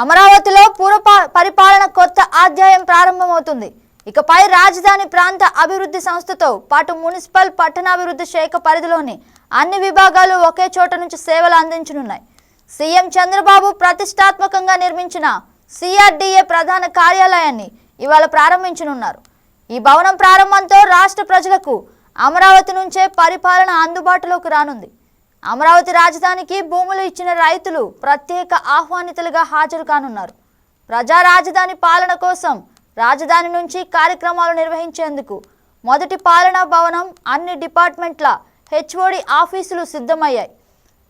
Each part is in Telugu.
అమరావతిలో పూర్వ పరిపాలన కొత్త అధ్యాయం ప్రారంభమవుతుంది. ఇకపై రాజధాని ప్రాంత అభివృద్ధి సంస్థతో పాటు మున్సిపల్ పట్టణాభివృద్ధి శాఖ పరిధిలోని అన్ని విభాగాలు ఒకే చోట నుంచి సేవలు అందించనున్నాయి. సీఎం చంద్రబాబు ప్రతిష్టాత్మకంగా నిర్మించిన సిఆర్డీఏ ప్రధాన కార్యాలయాన్ని ఇవాళ ప్రారంభించనున్నారు. ఈ భవనం ప్రారంభంతో రాష్ట్ర ప్రజలకు అమరావతి నుంచే పరిపాలన అందుబాటులోకి రానుంది. అమరావతి రాజధానికి భూములు ఇచ్చిన రైతులు ప్రత్యేక ఆహ్వానితులుగా హాజరు కానున్నారు. ప్రజా రాజధాని పాలన కోసం రాజధాని నుంచి కార్యక్రమాలు నిర్వహించేందుకు మొదటి పాలనా భవనం అన్ని డిపార్ట్మెంట్ల హెచ్ఓడి ఆఫీసులు సిద్ధమయ్యాయి.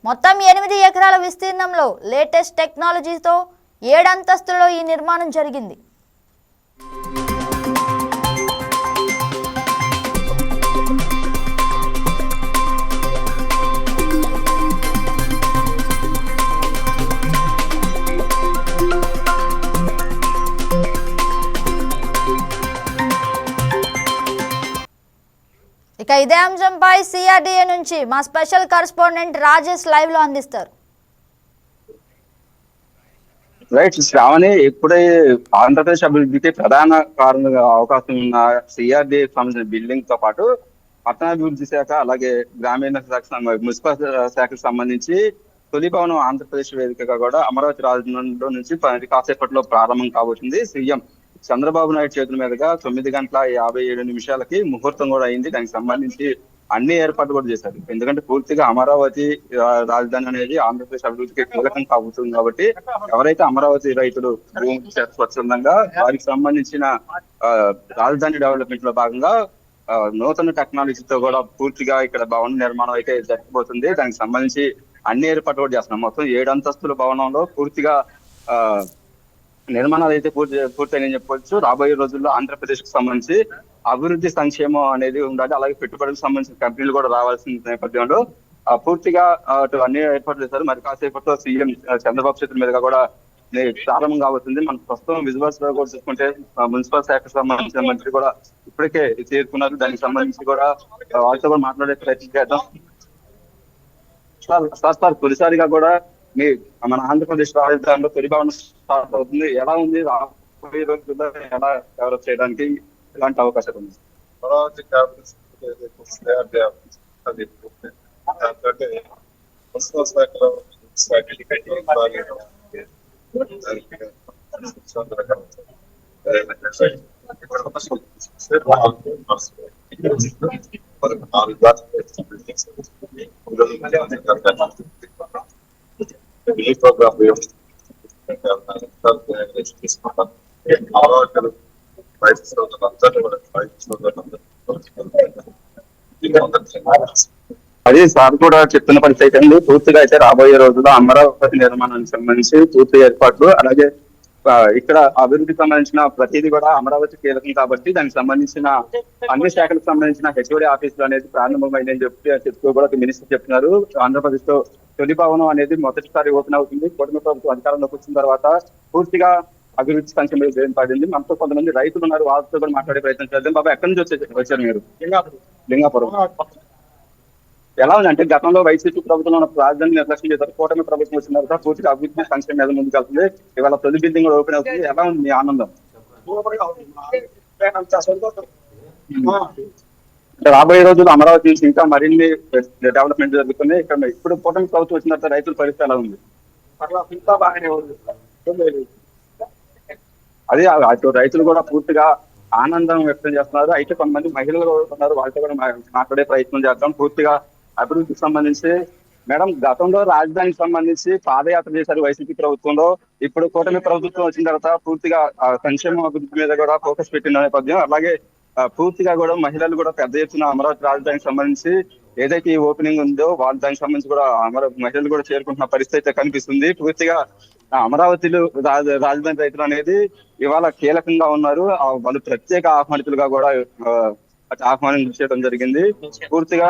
మొత్తం ఎనిమిది ఎకరాల విస్తీర్ణంలో లేటెస్ట్ టెక్నాలజీతో ఏడంతస్తులలో ఈ నిర్మాణం జరిగింది. ఇక ఇదే అంశంపై సిఆర్డీఏ నుంచి మా స్పెషల్ కరెస్పాండెంట్ రాజేష్ లైవ్లో అందిస్తారు. రైట్ శ్రావణి ఇప్పుడే ఆంధ్రప్రదేశ్ అభివృద్ధికి ప్రధాన కారణంగా అవకాశం ఉన్న సిఆర్డి సంబంధించిన బిల్డింగ్తో పాటు పట్టణాభివృద్ధి శాఖ అలాగే గ్రామీణ శాఖ మున్సిపల్ శాఖకు సంబంధించి తొలి భవనం ఆంధ్రప్రదేశ్ వేదికగా కూడా అమరావతి రాజధానిలో నుంచి కాసేపట్లో ప్రారంభం కాబోతుంది. సీఎం చంద్రబాబు నాయుడు చేతుల మీదుగా తొమ్మిది గంటల యాభై ఏడు నిమిషాలకి ముహూర్తం కూడా అయింది. దానికి సంబంధించి అన్ని ఏర్పాట్లు కూడా చేశారు. ఎందుకంటే పూర్తిగా అమరావతి రాజధాని అనేది ఆంధ్రప్రదేశ్ అభివృద్ధికి కీలకం కాబోతుంది కాబట్టి ఎవరైతే అమరావతి రైతులు భూమి స్వచ్ఛందంగా వారికి సంబంధించిన ఆ, రాజధాని డెవలప్మెంట్లో భాగంగా ఆ, నూతన టెక్నాలజీతో కూడా పూర్తిగా ఇక్కడ భవన నిర్మాణం అయితే జరగబోతుంది దానికి సంబంధించి అన్ని ఏర్పాట్లు కూడా చేస్తున్నాం. మొత్తం ఏడు అంతస్తుల భవనంలో పూర్తిగా ఆ నిర్మాణాలు అయితే పూర్తి పూర్తయినని చెప్పొచ్చు. రాబోయే రోజుల్లో ఆంధ్రప్రదేశ్కు సంబంధించి అభివృద్ధి సంక్షేమం అనేది ఉండాలి. అలాగే పెట్టుబడులకు సంబంధించిన కంపెనీలు కూడా రావాల్సిన నేపథ్యంలో పూర్తిగా అటు అన్ని ఏర్పాట్లు చేశారు. మరి కాసేపట్లో సీఎం చంద్రబాబు చేతుల మీదుగా కూడా ప్రారంభం కాబోతుంది. మనం ప్రస్తుతం విజువల్స్లో కూడా చూసుకుంటే మున్సిపల్ శాఖకు సంబంధించిన మంత్రి కూడా ఇప్పటికే చేరుకున్నారు. దానికి సంబంధించి కూడా వాళ్ళతో వారితో కూడా మాట్లాడే ప్రయత్నం చేద్దాం. సార్ సార్ తొలిసారిగా కూడా మీ మన ఆంధ్రప్రదేశ్ రాజధానిలో తొలి భవనం స్టార్ట్ అవుతుంది. ఎలా ఉంది? రాబోయే రోజుల్లో ఎలా డెవలప్ చేయడానికి ఇలాంటి అవకాశాలు ఉంది అమరావతి ఈ ప్రోగ్రామ్ తీసుకుంటాం అదే సార్ కూడా చెప్తున్న పరిస్థితి అండి పూర్తిగా అయితే రాబోయే రోజుల్లో అమరావతి నిర్మాణానికి సంబంధించి పూర్తి ఏర్పాట్లు అలాగే ఇక్కడ అభివృద్ధికి సంబంధించిన ప్రతిదీ కూడా అమరావతి కీలకం కాబట్టి దానికి సంబంధించిన అన్ని శాఖలకు సంబంధించిన హెచ్ఓడి ఆఫీసులు అనేది ప్రారంభమైందని చెప్పి చెప్తూ కూడా మినిస్టర్ చెప్తున్నారు ఆంధ్రప్రదేశ్లో తొలి భవనం అనేది మొదటిసారి ఓపెన్ అవుతుంది. కూటమి ప్రభుత్వం అధికారంలోకి వచ్చిన తర్వాత పూర్తిగా అభివృద్ధి సంక్షేమ పడింది మనతో కొంతమంది రైతులు ఉన్నారు. వాళ్ళతో కూడా మాట్లాడే ప్రయత్నం చేద్దాం. బాబా ఎక్కడి నుంచి వచ్చే వచ్చారు మీరు? లింగాపురం. ఎలా ఉంది అంటే గతంలో వైసీపీ ప్రభుత్వం ఉన్న రాజధాని నిర్లక్ష్యం చేశారు. కూటమి ప్రభుత్వం వచ్చిన తర్వాత పూర్తిగా అభివృద్ధి సంక్షేమం మీద ముందుకు వెళ్తుంది. ఇవాళ తొలి బిల్డింగ్ కూడా ఓపెన్ అవుతుంది. ఎలా ఉంది ఆనందం? రాబోయే రోజుల్లో అమరావతి నుంచి ఇంకా మరిన్ని డెవలప్మెంట్ జరుగుతుంది ఇక్కడ ఇప్పుడు కూటమి ప్రభుత్వం వచ్చిన తర్వాత రైతుల పరిస్థితి ఎలా ఉంది? అదే అటు రైతులు కూడా పూర్తిగా ఆనందం వ్యక్తం చేస్తున్నారు. అయితే కొంతమంది మహిళలు కూడా ఉన్నారు. వాళ్ళతో కూడా మాట్లాడే ప్రయత్నం చేద్దాం. పూర్తిగా అభివృద్ధికి సంబంధించి మేడం గతంలో రాజధానికి సంబంధించి పాదయాత్ర చేశారు వైసీపీ ప్రభుత్వంలో. ఇప్పుడు కూటమి ప్రభుత్వం వచ్చిన తర్వాత పూర్తిగా సంక్షేమ అభివృద్ధి మీద కూడా ఫోకస్ పెట్టిన నేపథ్యం. అలాగే పూర్తిగా కూడా మహిళలు కూడా పెద్ద ఎత్తున అమరావతి రాజధానికి సంబంధించి ఏదైతే ఈ ఓపెనింగ్ ఉందో వాళ్ళ దానికి సంబంధించి కూడా అమర మహిళలు కూడా చేరుకుంటున్న పరిస్థితి అయితే కనిపిస్తుంది. పూర్తిగా ఆ, అమరావతిలో రాజ రాజధాని రైతులు అనేది ఇవాళ కీలకంగా ఉన్నారు. ఆ, వాళ్ళు ప్రత్యేక ఆహ్వానితులుగా కూడా ఆ, ఆహ్వానించడం జరిగింది. పూర్తిగా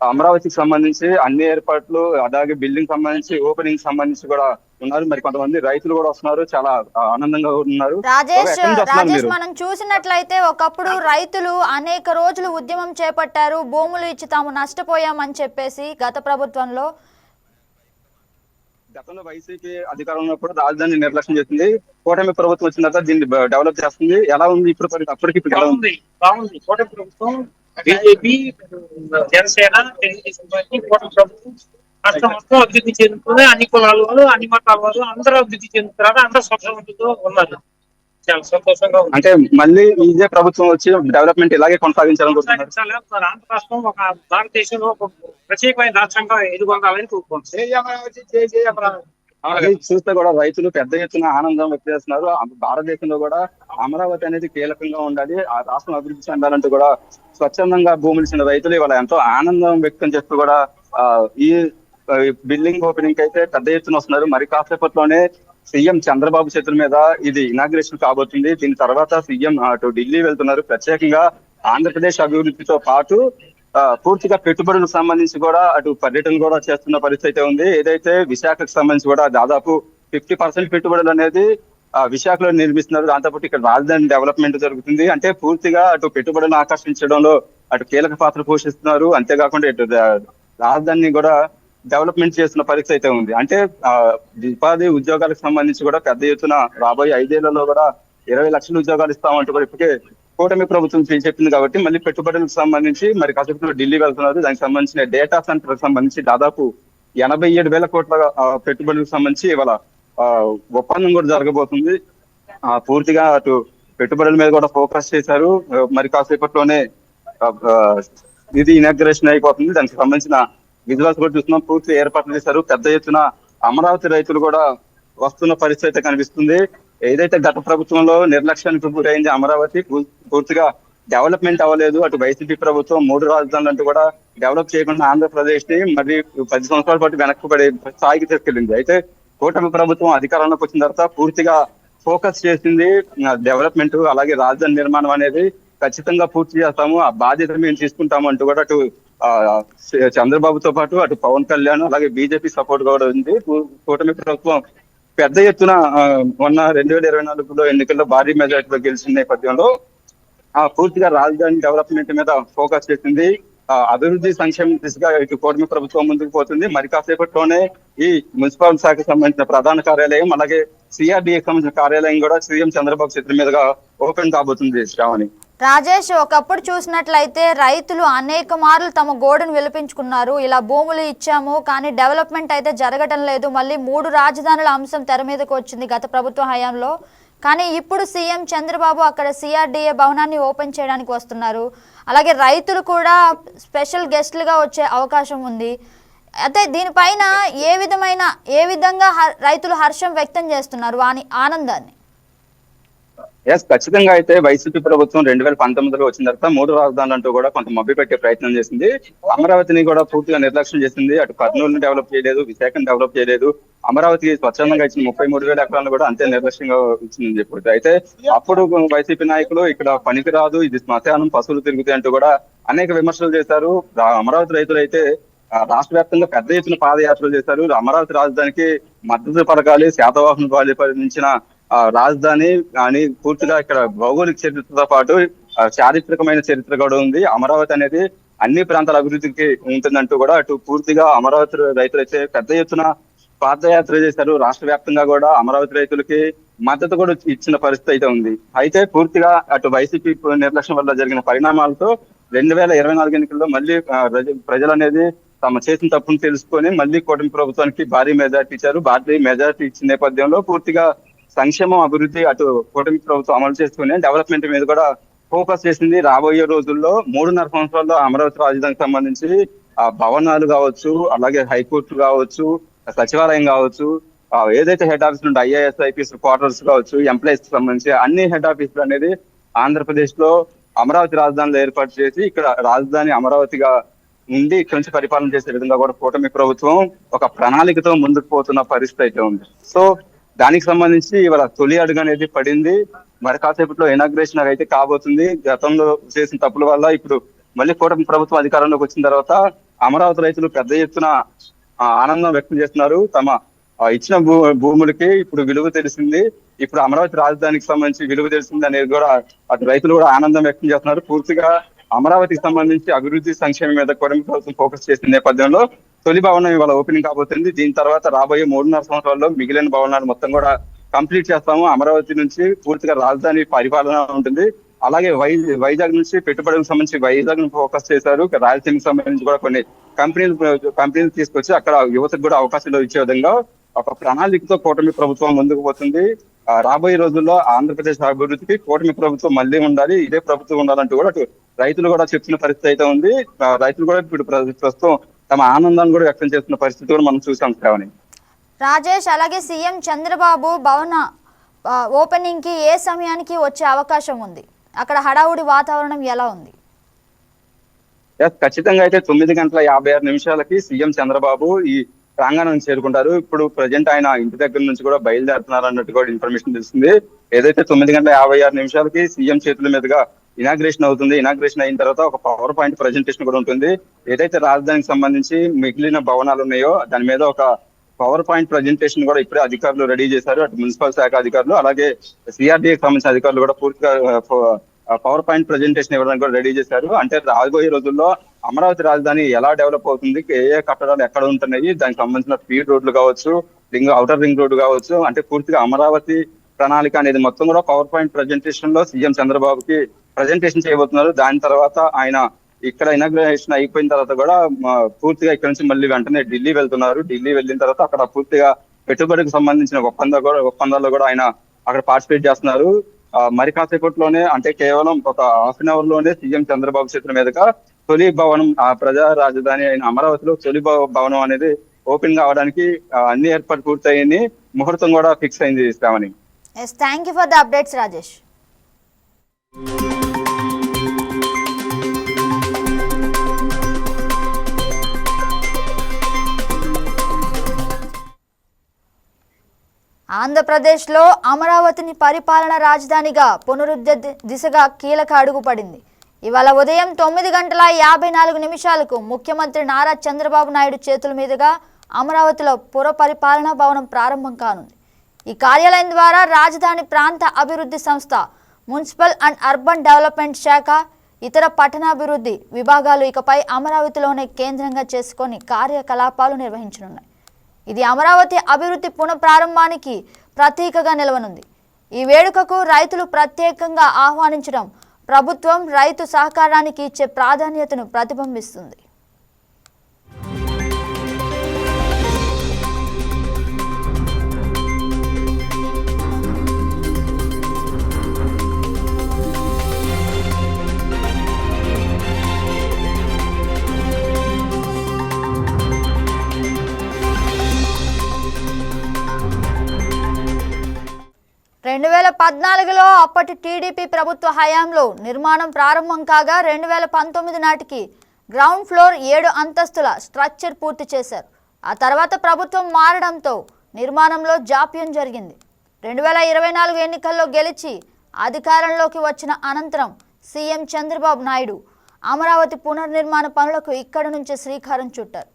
అమరావతికి సంబంధించి అన్ని ఏర్పాట్లు అలాగే బిల్డింగ్ సంబంధించి ఓపెనింగ్ సంబంధించి కూడా ఉన్నారు. మరి కొంతమంది రైతులు కూడా వస్తున్నారు. చాలా ఆనందంగా ఉన్నారు. రాజేష్ రాజేష్? మనం చూసినట్లయితే ఒకప్పుడు రైతులు అనేక రోజులు ఉద్యమం చేపట్టారు. భూములు ఇచ్చి తాము నష్టపోయామని చెప్పేసి గత ప్రభుత్వంలో. గతంలో వైసీపీ అధికారంలో ఉన్నప్పుడు రాజధాని నిర్లక్ష్యం చేసింది. కూటమి ప్రభుత్వం వచ్చిన తర్వాత దీన్ని డెవలప్ చేస్తుంది. ఎలా ఉంది ఇప్పుడు అప్పటికి ఇప్పుడు ఎలా ఉంది? బాగుంది. బాగుంది. కూటమి ప్రభుత్వం బీజేపీ జనసేన తెలుగుదేశం పార్టీ కూటమి ప్రభుత్వం రాష్ట్రం మొత్తం అభివృద్ధి చెందుతుంది అన్ని కులాల వాళ్ళు అన్ని మతాల వాళ్ళు అందరూ అభివృద్ధి చెందుతున్నారు. అందరూ సంతోషంతో ఉన్నారు. చాలా సంతోషంగా ఉంది. అంటే మళ్ళీ ఇదే ప్రభుత్వం వచ్చి డెవలప్మెంట్ ఇలాగే కొనసాగించాలనుకుంటున్నారు మన ఆంధ్ర రాష్ట్రం ఒక భారతదేశంలో ఒక ప్రత్యేకమైన రాష్ట్రంగా ఎదుగుండాలని కోరుకుంటున్నాం. చూస్తే కూడా రైతులు పెద్ద ఎత్తున ఆనందం వ్యక్తం చేస్తున్నారు. భారతదేశంలో కూడా అమరావతి అనేది కీలకంగా ఉండాలి. ఆ రాష్ట్రం అభివృద్ధి చెందాలంటూ కూడా స్వచ్ఛందంగా భూములు ఇచ్చిన రైతులు ఇవాళ ఎంతో ఆనందం వ్యక్తం చేస్తూ కూడా ఈ బిల్డింగ్ ఓపెనింగ్ అయితే పెద్ద ఎత్తున వస్తున్నారు. మరి కాసేపట్లోనే సీఎం చంద్రబాబు చేతుల మీద ఇది ఇనాగ్రేషన్ కాబోతుంది. దీని తర్వాత సీఎం అటు ఢిల్లీ వెళ్తున్నారు. ప్రత్యేకంగా ఆంధ్రప్రదేశ్ అభివృద్ధితో పాటు పూర్తిగా పెట్టుబడులకు సంబంధించి కూడా అటు పర్యటన కూడా చేస్తున్న పరిస్థితి అయితే ఉంది. ఏదైతే విశాఖకు సంబంధించి కూడా దాదాపు ఫిఫ్టీ పర్సెంట్ పెట్టుబడులు అనేది ఆ, విశాఖలో నిర్మిస్తున్నారు. దాంతోపాటు ఇక్కడ రాజధాని డెవలప్మెంట్ జరుగుతుంది. అంటే పూర్తిగా అటు పెట్టుబడులను ఆకర్షించడంలో అటు కీలక పాత్ర పోషిస్తున్నారు. అంతేకాకుండా ఇటు రాజధానిని కూడా డెవలప్మెంట్ చేస్తున్న పరిస్థితి అయితే ఉంది. అంటే ఉపాధి ఉద్యోగాలకు సంబంధించి కూడా పెద్ద ఎత్తున రాబోయే ఐదేళ్ళలో కూడా ఇరవై లక్షల ఉద్యోగాలు ఇస్తామంటూ కూడా ఇప్పటికే కూటమి ప్రభుత్వం చెప్పింది కాబట్టి మళ్ళీ పెట్టుబడులకు సంబంధించి మరి కాసేపు ఢిల్లీ వెళ్తున్నారు. దానికి సంబంధించిన డేటా సెంటర్ సంబంధించి దాదాపు ఎనభై ఏడు వేల కోట్ల పెట్టుబడులకు సంబంధించి ఇవాళ ఒప్పందం కూడా జరగబోతుంది. పూర్తిగా అటు పెట్టుబడుల మీద కూడా ఫోకస్ చేశారు. మరి కాసేపట్లోనే ఇది ఇనాగ్రేషన్ అయిపోతుంది. దానికి సంబంధించిన విజువల్స్ కూడా చూస్తున్నాం. పూర్తి ఏర్పాట్లు చేశారు. పెద్ద ఎత్తున అమరావతి రైతులు కూడా వస్తున్న పరిస్థితి అయితే కనిపిస్తుంది. ఏదైతే గత ప్రభుత్వంలో నిర్లక్ష్యానికి గురైంది అమరావతి పూర్తిగా డెవలప్మెంట్ అవ్వలేదు. అటు వైసీపీ ప్రభుత్వం మూడు రాజధానులు అంటూ కూడా డెవలప్ చేయకుండా ఆంధ్రప్రదేశ్ని మరి పది సంవత్సరాల పాటు వెనక్కి స్థాయికి తీసుకెళ్ళింది. అయితే కూటమి ప్రభుత్వం అధికారంలోకి వచ్చిన తర్వాత పూర్తిగా ఫోకస్ చేసింది డెవలప్మెంట్ అలాగే రాజధాని నిర్మాణం అనేది ఖచ్చితంగా పూర్తి చేస్తాము. ఆ బాధ్యత మేము తీసుకుంటాము అంటూ కూడా అటు చంద్రబాబుతో పాటు అటు పవన్ కళ్యాణ్ అలాగే బీజేపీ సపోర్ట్ కూడా ఉంది. కూటమి ప్రభుత్వం పెద్ద ఎత్తున మొన్న రెండు వేల ఇరవై నాలుగులో ఎన్నికల్లో భారీ మెజార్టీలో గెలిచిన నేపథ్యంలో ఆ పూర్తిగా రాజధాని డెవలప్మెంట్ మీద ఫోకస్ చేసింది. ఆ, అభివృద్ధి సంక్షేమ దిశగా ఇటు కూటమి ప్రభుత్వం ముందుకు పోతుంది. మరి కాసేపట్లోనే ఈ మున్సిపల్ శాఖకు సంబంధించిన ప్రధాన కార్యాలయం అలాగే సిఆర్డీఏకి సంబంధించిన కార్యాలయం కూడా సీఎం చంద్రబాబు చేతుల మీదుగా ఓపెన్ కాబోతుంది శ్రావణి. రాజేష్ ఒకప్పుడు చూసినట్లయితే రైతులు అనేక మార్లు తమ గోడను విలపించుకున్నారు. ఇలా భూములు ఇచ్చాము కానీ డెవలప్మెంట్ అయితే జరగటం లేదు. మళ్ళీ మూడు రాజధానుల అంశం తెర మీదకు వచ్చింది గత ప్రభుత్వ హయాంలో. కానీ ఇప్పుడు సీఎం చంద్రబాబు అక్కడ సిఆర్డీఏ భవనాన్ని ఓపెన్ చేయడానికి వస్తున్నారు. అలాగే రైతులు కూడా స్పెషల్ గెస్ట్లుగా వచ్చే అవకాశం ఉంది. అయితే దీనిపైన ఏ విధమైన ఏ విధంగా రైతులు హర్షం వ్యక్తం చేస్తున్నారు? వాని ఆనందాన్ని. ఎస్ ఖచ్చితంగా అయితే వైసీపీ ప్రభుత్వం రెండు వేల పంతొమ్మిదిలో వచ్చిన తర్వాత మూడు రాజధానులు అంటూ కూడా కొంత మబ్బి పెట్టే ప్రయత్నం చేసింది. అమరావతిని కూడా పూర్తిగా నిర్లక్ష్యం చేసింది. అటు కర్నూలుని డెవలప్ చేయలేదు విశాఖను డెవలప్ చేయలేదు. అమరావతికి స్వచ్ఛందంగా ఇచ్చిన ముప్పై మూడు వేల ఎకరాలను కూడా అంతే నిర్లక్ష్యంగా ఇచ్చిందని చెప్పి అయితే అప్పుడు వైసీపీ నాయకులు ఇక్కడ పనికి రాదు ఇది శ్మశానం పశువులు తిరుగుతాయి అంటూ కూడా అనేక విమర్శలు చేశారు. అమరావతి రైతులు అయితే రాష్ట్ర వ్యాప్తంగా పెద్ద ఎత్తున పాదయాత్రలు చేశారు. అమరావతి రాజధానికి మద్దతు పథకాలు శాతవాహన పరిపాలించిన ఆ, రాజధాని కానీ పూర్తిగా ఇక్కడ భౌగోళిక చరిత్రతో పాటు చారిత్రకమైన చరిత్ర కూడా ఉంది. అమరావతి అనేది అన్ని ప్రాంతాల అభివృద్ధికి ఉంటుందంటూ కూడా అటు పూర్తిగా అమరావతి రైతులు అయితే పెద్ద ఎత్తున పాదయాత్ర చేశారు. రాష్ట్ర వ్యాప్తంగా కూడా అమరావతి రైతులకి మద్దతు కూడా ఇచ్చిన పరిస్థితి అయితే ఉంది. అయితే పూర్తిగా అటు వైసీపీ నిర్లక్ష్యం వల్ల జరిగిన పరిణామాలతో రెండు వేల ఇరవై నాలుగు ఎన్నికల్లో మళ్ళీ ప్రజలు అనేది తమ చేసిన తప్పును తెలుసుకొని మళ్ళీ కూటమి ప్రభుత్వానికి భారీ మెజార్టీ ఇచ్చారు. భారీ మెజార్టీ ఇచ్చిన నేపథ్యంలో పూర్తిగా సంక్షేమం అభివృద్ధి అటు కూటమి ప్రభుత్వం అమలు చేసుకుని డెవలప్మెంట్ మీద కూడా ఫోకస్ చేసింది రాబోయే రోజుల్లో మూడున్నర సంవత్సరాల్లో అమరావతి రాజధానికి సంబంధించి ఆ భవనాలు కావచ్చు అలాగే హైకోర్టు కావచ్చు సచివాలయం కావచ్చు ఏదైతే హెడ్ ఆఫీస్ నుండి ఐఏఎస్ ఐపీఎస్ క్వార్టర్స్ కావచ్చు ఎంప్లాయీస్కి సంబంధించి అన్ని హెడ్ ఆఫీసులు అనేది ఆంధ్రప్రదేశ్లో అమరావతి రాజధానిలో ఏర్పాటు చేసి ఇక్కడ రాజధాని అమరావతిగా ఉండి ఇక్కడ నుంచి పరిపాలన చేసే విధంగా కూడా కూటమి ప్రభుత్వం ఒక ప్రణాళికతో ముందుకు పోతున్న పరిస్థితి అయితే ఉంది. సో దానికి సంబంధించి ఇవాళ తొలి అడుగు అనేది పడింది. మరి కాసేపట్లో ఇనాగ్రేషన్ అయితే కాబోతుంది. గతంలో చేసిన తప్పుల వల్ల ఇప్పుడు మళ్ళీ కూటమి ప్రభుత్వం అధికారంలోకి వచ్చిన తర్వాత అమరావతి రైతులు పెద్ద ఎత్తున ఆనందం వ్యక్తం చేస్తున్నారు. తమ ఇచ్చిన భూ భూములకి ఇప్పుడు విలువ తెలిసింది. ఇప్పుడు అమరావతి రాజధానికి సంబంధించి విలువ తెలిసింది అనేది కూడా అటు రైతులు కూడా ఆనందం వ్యక్తం చేస్తున్నారు. పూర్తిగా అమరావతికి సంబంధించి అభివృద్ధి సంక్షేమం మీద కూటమి ప్రభుత్వం ఫోకస్ చేసిన నేపథ్యంలో తొలి భవనం ఇవాళ ఓపెనింగ్ కాబోతుంది. దీని తర్వాత రాబోయే మూడున్నర సంవత్సరాల్లో మిగిలిన భవనాలు మొత్తం కూడా కంప్లీట్ చేస్తాము. అమరావతి నుంచి పూర్తిగా రాజధాని పరిపాలన ఉంటుంది. అలాగే వై వైజాగ్ నుంచి పెట్టుబడులకు సంబంధించి వైజాగ్ ఫోకస్ చేశారు. రాయలసీమకు సంబంధించి కూడా కొన్ని కంపెనీలు కంపెనీలు తీసుకొచ్చి అక్కడ యువతకు కూడా అవకాశాలు ఇచ్చే విధంగా ఒక ప్రణాళికతో కూటమి ప్రభుత్వం ముందుకు పోతుంది. రాబోయే రోజుల్లో ఆంధ్రప్రదేశ్ అభివృద్ధికి కూటమి ప్రభుత్వం మళ్ళీ ఉండాలి. ఇదే ప్రభుత్వం ఉండాలంటూ కూడా రైతులు కూడా చెప్తున్న పరిస్థితి అయితే ఉంది. రైతులు కూడా ఇప్పుడు ప్ర- ప్రస్తుతం తమ ఆనందాన్ని కూడా వ్యక్తం చేస్తున్న పరిస్థితి కూడా మనం చూసాం శ్రావణి. రాజేష్ అలాగే సీఎం చంద్రబాబు భవన ఆ, ఓపెనింగ్కి ఏ సమయానికి వచ్చే అవకాశం ఉంది? అక్కడ హడావుడి వాతావరణం ఎలా ఉంది? ఖచ్చితంగా అయితే తొమ్మిది గంటల యాభై ఆరు నిమిషాలకి సీఎం చంద్రబాబు ఈ ప్రాంగణం చేరుకుంటారు. ఇప్పుడు ప్రజెంట్ ఆయన ఇంటి దగ్గర నుంచి కూడా బయలుదేరుతున్నారు అన్నట్టు కూడా ఇన్ఫర్మేషన్ తెలుస్తుంది. ఏదైతే తొమ్మిది గంటల యాభై ఆరు నిమిషాలకి సీఎం చేతుల మీదుగా ఇనాగ్రేషన్ అవుతుంది. ఇనాగ్రేషన్ అయిన తర్వాత ఒక పవర్ పాయింట్ ప్రజెంటేషన్ కూడా ఉంటుంది. ఏదైతే రాజధానికి సంబంధించి మిగిలిన భవనాలు ఉన్నాయో దాని మీద ఒక పవర్ పాయింట్ ప్రజెంటేషన్ కూడా ఇప్పుడే అధికారులు రెడీ చేశారు. అటు మున్సిపల్ శాఖ అధికారులు అలాగే సిఆర్డీకి సంబంధించిన అధికారులు కూడా పూర్తిగా పవర్ పాయింట్ ప్రజెంటేషన్ ఇవ్వడానికి కూడా రెడీ చేశారు. అంటే రాబోయే రోజుల్లో అమరావతి రాజధాని ఎలా డెవలప్ అవుతుంది ఏ ఏ కట్టడాలు ఎక్కడ ఉంటున్నాయి దానికి సంబంధించిన స్పీడ్ రోడ్లు కావచ్చు రింగ్ అవుటర్ రింగ్ రోడ్డు కావచ్చు అంటే పూర్తిగా అమరావతి ప్రణాళిక అనేది మొత్తం కూడా పవర్ పాయింట్ ప్రజెంటేషన్లో సీఎం చంద్రబాబుకి ప్రజెంటేషన్ చేయబోతున్నారు. దాని తర్వాత ఆయన ఇక్కడ ఇనాగ్రేషన్ అయిపోయిన తర్వాత కూడా పూర్తిగా ఇక్కడ నుంచి మళ్ళీ వెంటనే ఢిల్లీ వెళ్తున్నారు. ఢిల్లీ వెళ్ళిన తర్వాత అక్కడ పూర్తిగా పెట్టుబడికి సంబంధించిన ఒప్పంద కూడా ఒప్పందాల్లో కూడా ఆయన అక్కడ పార్టిసిపేట్ చేస్తున్నారు. మరి కాసేపట్లోనే అంటే కేవలం ఒక హాఫ్ అన్ అవర్లోనే సీఎం చంద్రబాబు చేతుల మీదుగా తొలి భవనం ఆ ప్రజా రాజధాని అయిన అమరావతిలో తొలి భవనం అనేది ఓపెన్ కావడానికి అన్ని ఏర్పాటు పూర్తయింది ముహూర్తం కూడా ఫిక్స్ అయింది Sravani. Thank you for the updates Rajesh ఆంధ్రప్రదేశ్లో అమరావతిని పరిపాలన రాజధానిగా పునరుద్ధ దిశగా కీలక అడుగు పడింది. ఇవాళ ఉదయం తొమ్మిది గంటల యాభై నాలుగు నిమిషాలకు ముఖ్యమంత్రి నారా చంద్రబాబు నాయుడు చేతుల మీదుగా అమరావతిలో పుర పరిపాలనా భవనం ప్రారంభం కానుంది. ఈ కార్యాలయం ద్వారా రాజధాని ప్రాంత అభివృద్ధి సంస్థ మున్సిపల్ అండ్ అర్బన్ డెవలప్మెంట్ శాఖ ఇతర పట్టణాభివృద్ధి విభాగాలు ఇకపై అమరావతిలోనే కేంద్రంగా చేసుకొని కార్యకలాపాలు నిర్వహించనున్నాయి. ఇది అమరావతి అభివృద్ధి పునఃప్రారంభానికి ప్రతీకగా నిలవనుంది. ఈ వేడుకకు రైతులు ప్రత్యేకంగా ఆహ్వానించడం ప్రభుత్వం రైతు సహకారానికి ఇచ్చే ప్రాధాన్యతను ప్రతిబింబిస్తుంది. రెండు వేల పద్నాలుగులో అప్పటి టీడీపీ ప్రభుత్వ హయాంలో నిర్మాణం ప్రారంభం కాగా రెండు వేల పంతొమ్మిది నాటికి గ్రౌండ్ ఫ్లోర్ ఏడు అంతస్తుల స్ట్రక్చర్ పూర్తి చేశారు. ఆ తర్వాత ప్రభుత్వం మారడంతో నిర్మాణంలో జాప్యం జరిగింది. రెండు వేల ఇరవై నాలుగు ఎన్నికల్లో గెలిచి అధికారంలోకి వచ్చిన అనంతరం సీఎం చంద్రబాబు నాయుడు అమరావతి పునర్నిర్మాణ పనులకు ఇక్కడి నుంచే శ్రీకారం చుట్టారు.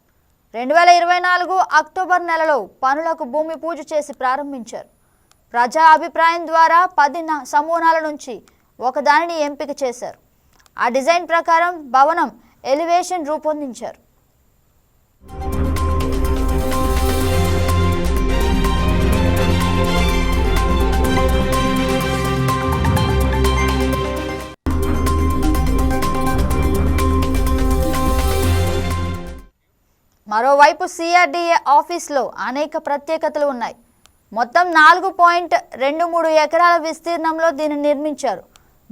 రెండు వేల ఇరవై నాలుగు అక్టోబర్ నెలలో పనులకు భూమి పూజ చేసి ప్రారంభించారు. ప్రజా అభిప్రాయం ద్వారా పది నమూనాల సమూహాల నుంచి ఒకదానిని ఎంపిక చేశారు. ఆ డిజైన్ ప్రకారం భవనం ఎలివేషన్ రూపొందించారు. మరోవైపు సిఆర్డీఏ ఆఫీస్లో అనేక ప్రత్యేకతలు ఉన్నాయి. మొత్తం నాలుగు పాయింట్ రెండు మూడు ఎకరాల విస్తీర్ణంలో దీన్ని నిర్మించారు.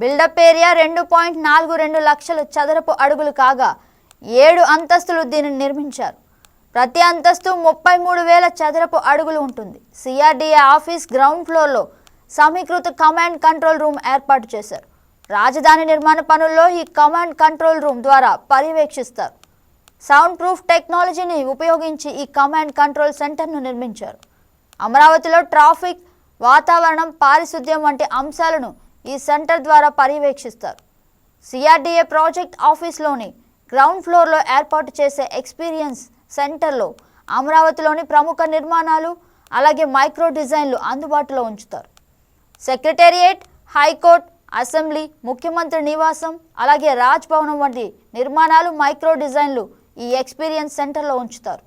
బిల్డప్ ఏరియా రెండు పాయింట్ నాలుగు రెండు లక్షలు చదరపు అడుగులు కాగా ఏడు అంతస్తులు దీనిని నిర్మించారు. ప్రతి అంతస్తు ముప్పై మూడు వేల చదరపు అడుగులు ఉంటుంది. సిఆర్డీఏ ఆఫీస్ గ్రౌండ్ ఫ్లోర్లో సమీకృత కమాండ్ కంట్రోల్ రూమ్ ఏర్పాటు చేశారు. రాజధాని నిర్మాణ పనుల్లో ఈ కమాండ్ కంట్రోల్ రూమ్ ద్వారా పర్యవేక్షిస్తారు. సౌండ్ ప్రూఫ్ టెక్నాలజీని ఉపయోగించి ఈ కమాండ్ కంట్రోల్ సెంటర్ను నిర్మించారు. అమరావతిలో ట్రాఫిక్ వాతావరణం పారిశుద్ధ్యం వంటి అంశాలను ఈ సెంటర్ ద్వారా పర్యవేక్షిస్తారు. సిఆర్డీఏ ప్రాజెక్ట్ ఆఫీస్లోని గ్రౌండ్ ఫ్లోర్లో ఏర్పాటు చేసే ఎక్స్పీరియన్స్ సెంటర్లో అమరావతిలోని ప్రముఖ నిర్మాణాలు అలాగే మైక్రో డిజైన్లు అందుబాటులో ఉంచుతారు. సెక్రటేరియట్ హైకోర్టు అసెంబ్లీ ముఖ్యమంత్రి నివాసం అలాగే రాజ్ భవనం వంటి నిర్మాణాలు మైక్రో డిజైన్లు ఈ ఎక్స్పీరియన్స్ సెంటర్లో ఉంచుతారు.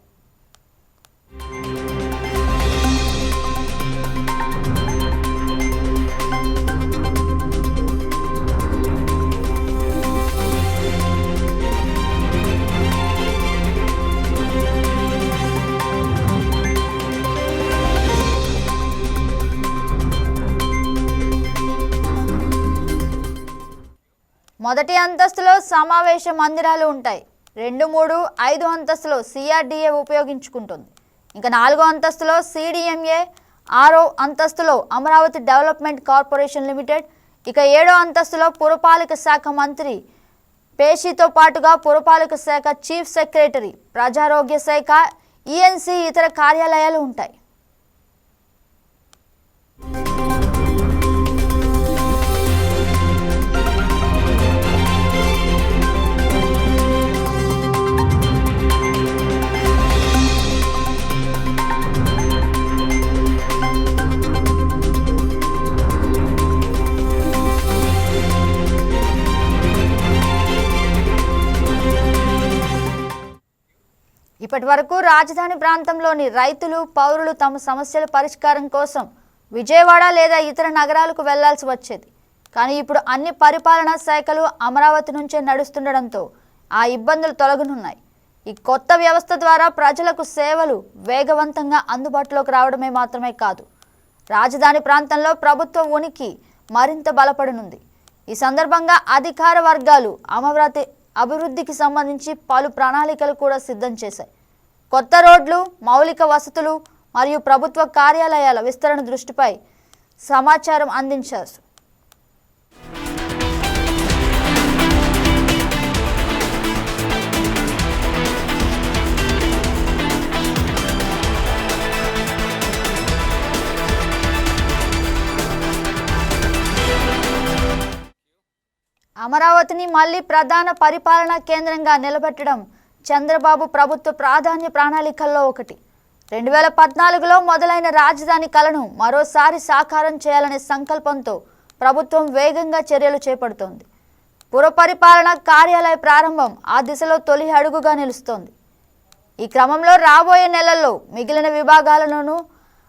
మొదటి అంతస్తులో సమావేశ మందిరాలు ఉంటాయి. రెండు మూడు ఐదు అంతస్తులో సిఆర్డీఏ ఉపయోగించుకుంటుంది. ఇంకా నాలుగో అంతస్తులో సిడిఎంఏ ఆరో అంతస్తులో అమరావతి డెవలప్మెంట్ కార్పొరేషన్ లిమిటెడ్ ఇక ఏడో అంతస్తులో పురపాలక శాఖ మంత్రి పేషితో పాటుగా పురపాలక శాఖ చీఫ్ సెక్రటరీ ప్రజారోగ్య శాఖ ఈఎన్సీ ఇతర కార్యాలయాలు ఉంటాయి. ఇప్పటి వరకు రాజధాని ప్రాంతంలోని రైతులు పౌరులు తమ సమస్యల పరిష్కారం కోసం విజయవాడ లేదా ఇతర నగరాలకు వెళ్ళాల్సి వచ్చేది. కానీ ఇప్పుడు అన్ని పరిపాలనా శాఖలు అమరావతి నుంచే నడుస్తుండడంతో ఆ ఇబ్బందులు తొలగనున్నాయి. ఈ కొత్త వ్యవస్థ ద్వారా ప్రజలకు సేవలు వేగవంతంగా అందుబాటులోకి రావడమే మాత్రమే కాదు. రాజధాని ప్రాంతంలో ప్రభుత్వ ఉనికి మరింత బలపడనుంది. ఈ సందర్భంగా అధికార వర్గాలు అమరావతి అభివృద్ధికి సంబంధించి పలు ప్రణాళికలు కూడా సిద్ధం చేశాయి. కొత్త రోడ్లు మౌలిక వసతులు మరియు ప్రభుత్వ కార్యాలయాల విస్తరణ దృష్టిపై సమాచారం అందించారు. అమరావతిని మళ్ళీ ప్రధాన పరిపాలనా కేంద్రంగా నిలబెట్టడం చంద్రబాబు ప్రభుత్వ ప్రాధాన్య ప్రణాళికల్లో ఒకటి. రెండు వేల పద్నాలుగులో మొదలైన రాజధాని కలను మరోసారి సాకారం చేయాలనే సంకల్పంతో ప్రభుత్వం వేగంగా చర్యలు చేపడుతోంది. పుర పరిపాలన కార్యాలయ ప్రారంభం ఆ దిశలో తొలి అడుగుగా నిలుస్తోంది. ఈ క్రమంలో రాబోయే నెలల్లో మిగిలిన విభాగాలలోనూ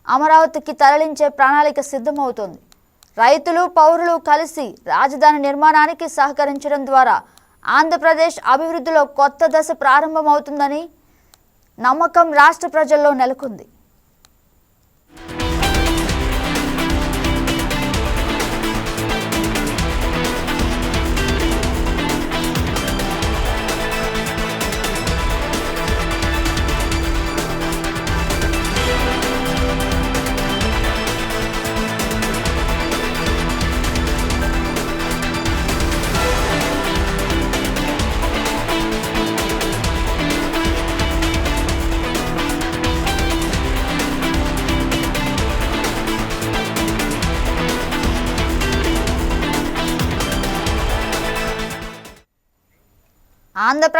అమరావతికి తరలించే ప్రణాళిక సిద్ధమవుతోంది. రైతులు పౌరులు కలిసి రాజధాని నిర్మాణానికి సహకరించడం ద్వారా ఆంధ్రప్రదేశ్ అభివృద్ధిలో కొత్త దశ ప్రారంభమవుతుందని నమ్మకం రాష్ట్ర ప్రజల్లో నెలకొంది.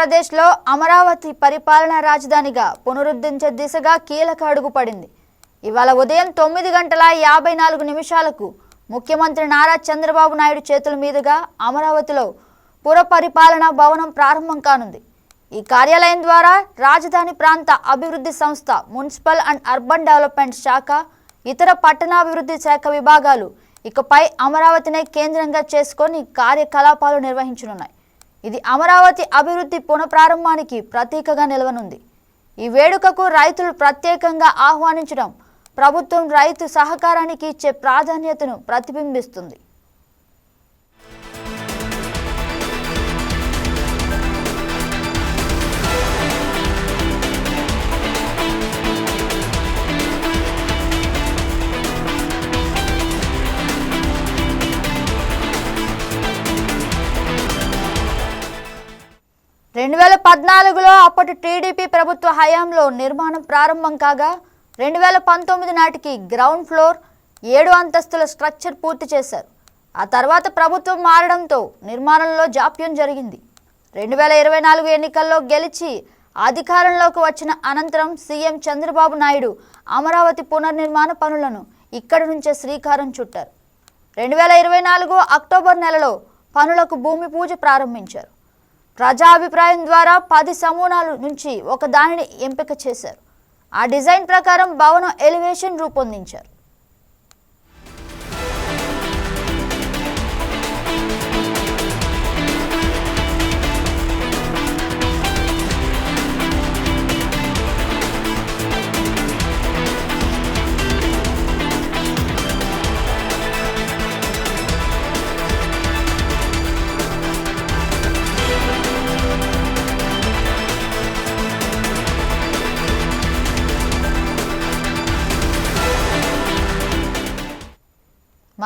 ఆంధ్రప్రదేశ్లో అమరావతి పరిపాలనా రాజధానిగా పునరుద్ధరించే దిశగా కీలక అడుగు పడింది. ఇవాళ ఉదయం తొమ్మిది గంటల యాభై నాలుగు నిమిషాలకు ముఖ్యమంత్రి నారా చంద్రబాబు నాయుడు చేతుల మీదుగా అమరావతిలో పుర పరిపాలనా భవనం ప్రారంభం కానుంది. ఈ కార్యాలయం ద్వారా రాజధాని ప్రాంత అభివృద్ధి సంస్థ మున్సిపల్ అండ్ అర్బన్ డెవలప్మెంట్ శాఖ ఇతర పట్టణాభివృద్ధి శాఖ విభాగాలు ఇకపై అమరావతినే కేంద్రంగా చేసుకొని కార్యకలాపాలు నిర్వహించనున్నాయి. ఇది అమరావతి అభివృద్ధి పునఃప్రారంభానికి ప్రతీకగా నిలవనుంది. ఈ వేడుకకు రైతులు ప్రత్యేకంగా ఆహ్వానించడం ప్రభుత్వం రైతు సహకారానికి ఇచ్చే ప్రాధాన్యతను ప్రతిబింబిస్తుంది. రెండు వేల పద్నాలుగులో అప్పటి టీడీపీ ప్రభుత్వ హయాంలో నిర్మాణం ప్రారంభం కాగా రెండు వేల పంతొమ్మిది నాటికి గ్రౌండ్ ఫ్లోర్ ఏడు అంతస్తుల స్ట్రక్చర్ పూర్తి చేశారు. ఆ తర్వాత ప్రభుత్వం మారడంతో నిర్మాణంలో జాప్యం జరిగింది. రెండు వేల ఇరవై నాలుగు ఎన్నికల్లో గెలిచి అధికారంలోకి వచ్చిన అనంతరం సీఎం చంద్రబాబు నాయుడు అమరావతి పునర్నిర్మాణ పనులను ఇక్కడి నుంచే శ్రీకారం చుట్టారు. రెండు వేల ఇరవై నాలుగు అక్టోబర్ నెలలో పనులకు భూమి పూజ ప్రారంభించారు. ప్రజాభిప్రాయం ద్వారా పది సమూనాల నుంచి ఒక దానిని ఎంపిక చేశారు. ఆ డిజైన్ ప్రకారం భవనం ఎలివేషన్ రూపొందించారు.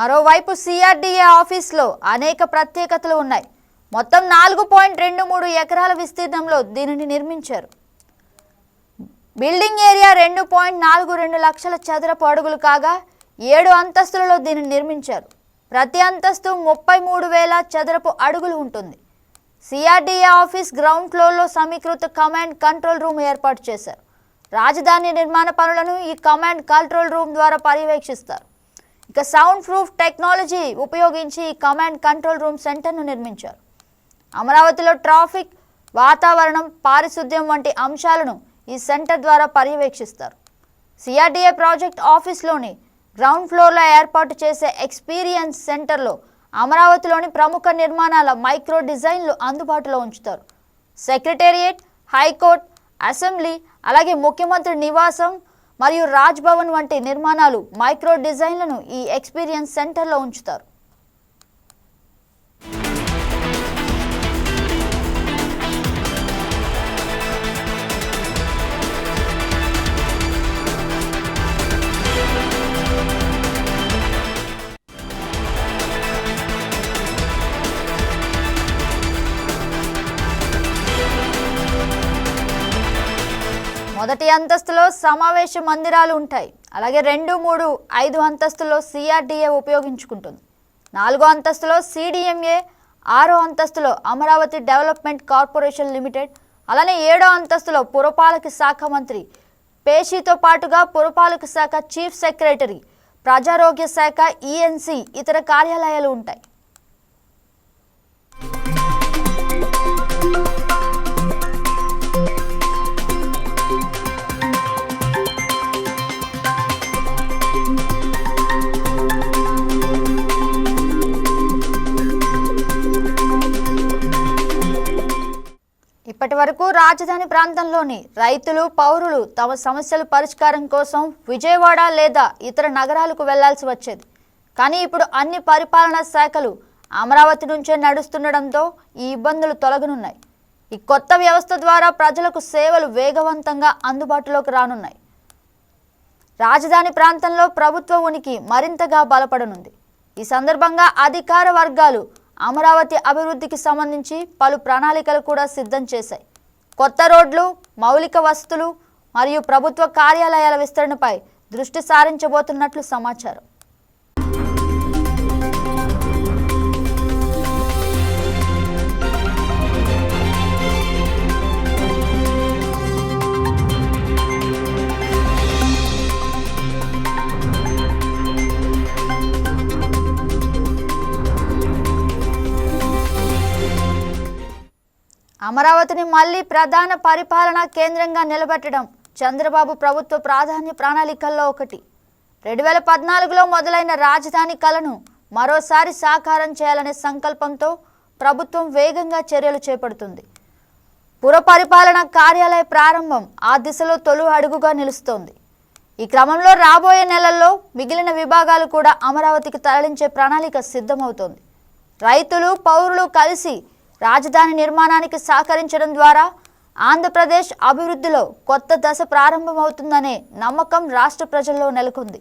మరోవైపు సిఆర్డీఏ ఆఫీస్లో అనేక ప్రత్యేకతలు ఉన్నాయి. మొత్తం నాలుగు పాయింట్ రెండు మూడు ఎకరాల విస్తీర్ణంలో దీనిని నిర్మించారు. బిల్డింగ్ ఏరియా రెండు పాయింట్ నాలుగు రెండు లక్షల చదరపు అడుగులు కాగా ఏడు అంతస్తులలో దీనిని నిర్మించారు. ప్రతి అంతస్తు ముప్పై మూడు వేల చదరపు అడుగులు ఉంటుంది. సిఆర్డీఏ ఆఫీస్ గ్రౌండ్ ఫ్లోర్లో సమీకృత కమాండ్ కంట్రోల్ రూమ్ ఏర్పాటు చేశారు. రాజధాని నిర్మాణ పనులను ఈ కమాండ్ కంట్రోల్ రూమ్ ద్వారా పర్యవేక్షిస్తారు. ఇక సౌండ్ ప్రూఫ్ టెక్నాలజీ ఉపయోగించి ఈ కమాండ్ కంట్రోల్ రూమ్ సెంటర్ను నిర్మించారు. అమరావతిలో ట్రాఫిక్ వాతావరణం పారిశుద్ధ్యం వంటి అంశాలను ఈ సెంటర్ ద్వారా పర్యవేక్షిస్తారు. సిఆర్డీఏ ప్రాజెక్ట్ ఆఫీస్లోని గ్రౌండ్ ఫ్లోర్లో ఏర్పాటు చేసే ఎక్స్పీరియన్స్ సెంటర్లో అమరావతిలోని ప్రముఖ నిర్మాణాల మైక్రో డిజైన్లు అందుబాటులో ఉంచుతారు. సెక్రటేరియట్ హైకోర్టు అసెంబ్లీ అలాగే ముఖ్యమంత్రి నివాసం మరియు రాజ్ భవన్ వంటి నిర్మాణాలు మైక్రో డిజైన్లను ఈ ఎక్స్పీరియన్స్ సెంటర్లో ఉంచుతారు. మొదటి అంతస్తులో సమావేశ మందిరాలు ఉంటాయి. అలాగే రెండు మూడు ఐదు అంతస్తులో సిఆర్డీఏ ఉపయోగించుకుంటుంది. నాలుగో అంతస్తులో సిడిఎంఏ ఆరో అంతస్తులో అమరావతి డెవలప్మెంట్ కార్పొరేషన్ లిమిటెడ్ అలానే ఏడో అంతస్తులో పురపాలక శాఖ మంత్రి పేషీతో పాటుగా పురపాలక శాఖ చీఫ్ సెక్రటరీ ప్రజారోగ్య శాఖ ఈఎన్సీ ఇతర కార్యాలయాలు ఉంటాయి. ఇప్పటి వరకు రాజధాని ప్రాంతంలోని రైతులు పౌరులు తమ సమస్యల పరిష్కారం కోసం విజయవాడ లేదా ఇతర నగరాలకు వెళ్ళాల్సి వచ్చేది. కానీ ఇప్పుడు అన్ని పరిపాలనా శాఖలు అమరావతి నుంచే నడుస్తుండడంతో ఈ ఇబ్బందులు తొలగనున్నాయి. ఈ కొత్త వ్యవస్థ ద్వారా ప్రజలకు సేవలు వేగవంతంగా అందుబాటులోకి రానున్నాయి. రాజధాని ప్రాంతంలో ప్రభుత్వ ఉనికి మరింతగా బలపడనుంది. ఈ సందర్భంగా అధికార వర్గాలు అమరావతి అభివృద్ధికి సంబంధించి పలు ప్రణాళికలు కూడా సిద్ధం చేశాయి. కొత్త రోడ్లు మౌలిక వసతులు మరియు ప్రభుత్వ కార్యాలయాల విస్తరణపై దృష్టి సారించబోతున్నట్లు సమాచారం. అమరావతిని మళ్ళీ ప్రధాన పరిపాలనా కేంద్రంగా నిలబెట్టడం చంద్రబాబు ప్రభుత్వ ప్రాధాన్య ప్రణాళికల్లో ఒకటి. రెండు వేల పద్నాలుగులో మొదలైన రాజధాని కలను మరోసారి సాకారం చేయాలనే సంకల్పంతో ప్రభుత్వం వేగంగా చర్యలు చేపడుతుంది. పుర పరిపాలన కార్యాలయ ప్రారంభం ఆ దిశలో తొలి అడుగుగా నిలుస్తోంది. ఈ క్రమంలో రాబోయే నెలల్లో మిగిలిన విభాగాలు కూడా అమరావతికి తరలించే ప్రణాళిక సిద్ధమవుతోంది. రైతులు పౌరులు కలిసి రాజధాని నిర్మాణానికి సహకరించడం ద్వారా ఆంధ్రప్రదేశ్ అభివృద్ధిలో కొత్త దశ ప్రారంభమవుతుందనే నమ్మకం రాష్ట్ర ప్రజల్లో నెలకొంది.